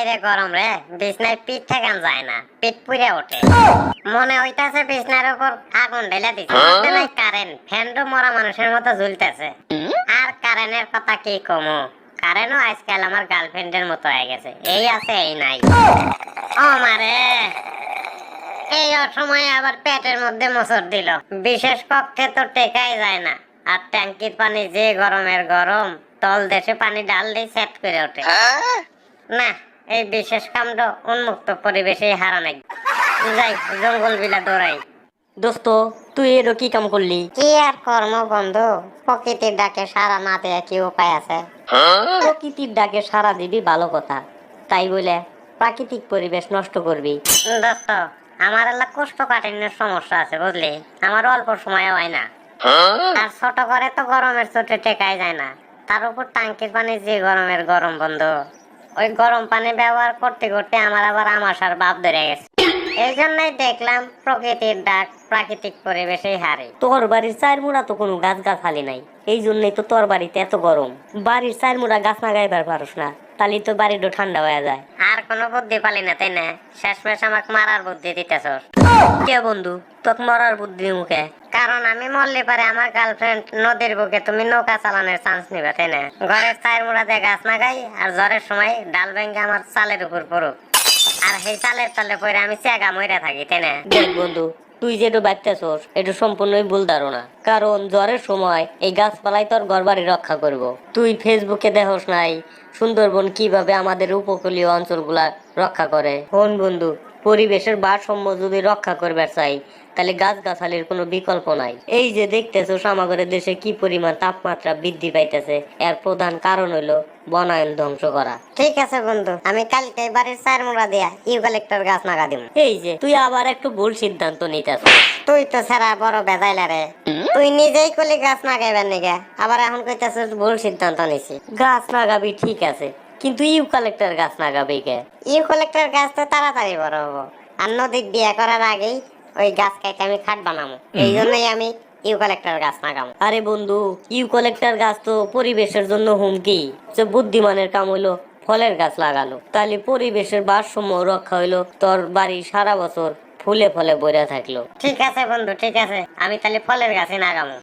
বাইরে গরম রে বিছনায় পিঠ ঠেকান যায় না পিঠ পুড়ে ওঠে। মনে হইতাছে বিছনার উপর আগুন ঢেলে দিছে। হাতে নাই কারেন্ট ফ্যানটো মরা মানুষের মতো ঝুলতেছে আর কারেন্টের কথা কি কমু? কারেন্টও আজকাল আমার গার্লফ্রেন্ডের মতো হয়ে গেছে। এই আছে এই নাই। ও মারে এই অসময়ে আবার পেটের মধ্যে মোচড় দিল। বিশেষ কক্ষে তো টেকাই যায় না। আর ট্যাঙ্কির পানি যে গরমের গরম তল দেশে পানি ডাল দিয়ে সেট করে ওঠে। না এই বিশেষ কামটা উন্মুক্ত পরিবেশে হারা নাই। যাই জঙ্গল বিলা দৌড়াই। দোস্ত তুই এরও কি কাম করলি? কি আর কর্ম বন্ধু? প্রকৃতির ডাকে সারা না দেয়া কি উপায় আছে? প্রকৃতির ডাকে সারা দিবি ভালো কথা। তাই বলে প্রাকৃতিক পরিবেশ নষ্ট করবি। দোস্ত আমার এলা কোষ্ঠকাঠিন্যের সমস্যা আছে বুঝলি? আমার অল্প সময় হয় না। আর ছোট করে তো গরমের চোটে টেকাই যায় না। তার উপর টাঙ্কির পানি যে গরমের গরম বন্ধু। ওই গরম পানি ব্যবহার করতে করতে আমার আবার আমাশার ভাব ধরে গেছে। এই জন্যই দেখলাম প্রকৃতির ডাক প্রাকৃতিক পরিবেশেই হারে। তোর বাড়ির চার মুড়া তো কোনো গাছ গাছালি নাই। এই জন্যই তো তোর বাড়িতে এত গরম। বাড়ির চার মুড়া গাছ না গাইবার পারস না। তাহলে তো বাড়িটা ঠান্ডা হয়ে যায়। আর কোনো বুদ্ধি পালি না, তাই না? শেষমেশ আমাকে মারার বুদ্ধি দিতেছ কে বন্ধু? তোকে মরার বুদ্ধি মুখে। কারণ আমি মরলে পারে আমার গার্লফ্রেন্ড নদীর বুকে তুমি নৌকা চালানোর চান্স নিবে, তাই না? ঘরের চায়ের মুড়াতে গাছ না গাই আর জ্বরের সময় ডাল ভেঙে আমার চালের উপর পড়ুক। আর সেই চালের তলে পরে আমি চেগা মইরা থাকি, তাই না? বন্ধু তুই যেটা বাচ্চাছোস এটা সম্পূর্ণই ভুল ধারণা কারণ জ্বরের সময় এই গাছপালাই তোর ঘর বাড়ি রক্ষা করব। তুই ফেসবুকে দেখোস নাই সুন্দরবন কীভাবে আমাদের উপকূলীয় অঞ্চলগুলা রক্ষা করে হন বন্ধু পরিবেশের ভারসাম্য যদি রক্ষা করবে চাই তাহলে গাছ গাছালির কোনো বিকল্প নাই। এই যে দেখতেছো আমাদের দেশে কি পরিমাণ তাপমাত্রা বৃদ্ধি পাইতেছে এর প্রধান কারণ হলো বনায়ন ধ্বংস করা। ঠিক আছে বন্ধু আমি কালকে বাড়ির চায়ের মুড়া দিয়া ইউক্যালিপ্টার গাছ নাগা দিব এই যে তুই আবার একটু ভুল সিদ্ধান্ত নিতেছ। তুই তো সারা বড় বেজাইলা রে। তুই নিজেই কলি গাছ নাগাইবেন নিগে আবার এখন কইতাছিস ভুল সিদ্ধান্ত নিছি। গাছ লাগাবি ঠিক আছে কিন্তু ইউ কালেক্টর গাছ লাগাবে কে ইউক্যালিপ্টার গাছ তো তাড়াতাড়ি বড় হব। আর নদীর বিয়ে করার আগেই ওই গাছ কেটে আমি খাট বানাবো। এই জন্যই আমি ইউক্যালিপ্টার গাছ নাগামো আরে বন্ধু ইউকালেক্টর গাছ তো পরিবেশের জন্য হুমকি। যে বুদ্ধিমানের কাম হইল ফলের গাছ লাগানো তাহলে পরিবেশের ভারসাম্য রক্ষা হইল তোর বাড়ি সারা বছর ফুলে ফলে ভরে থাকল। ঠিক আছে বন্ধু ঠিক আছে। আমি তাহলে ফলের গাছে নাগামো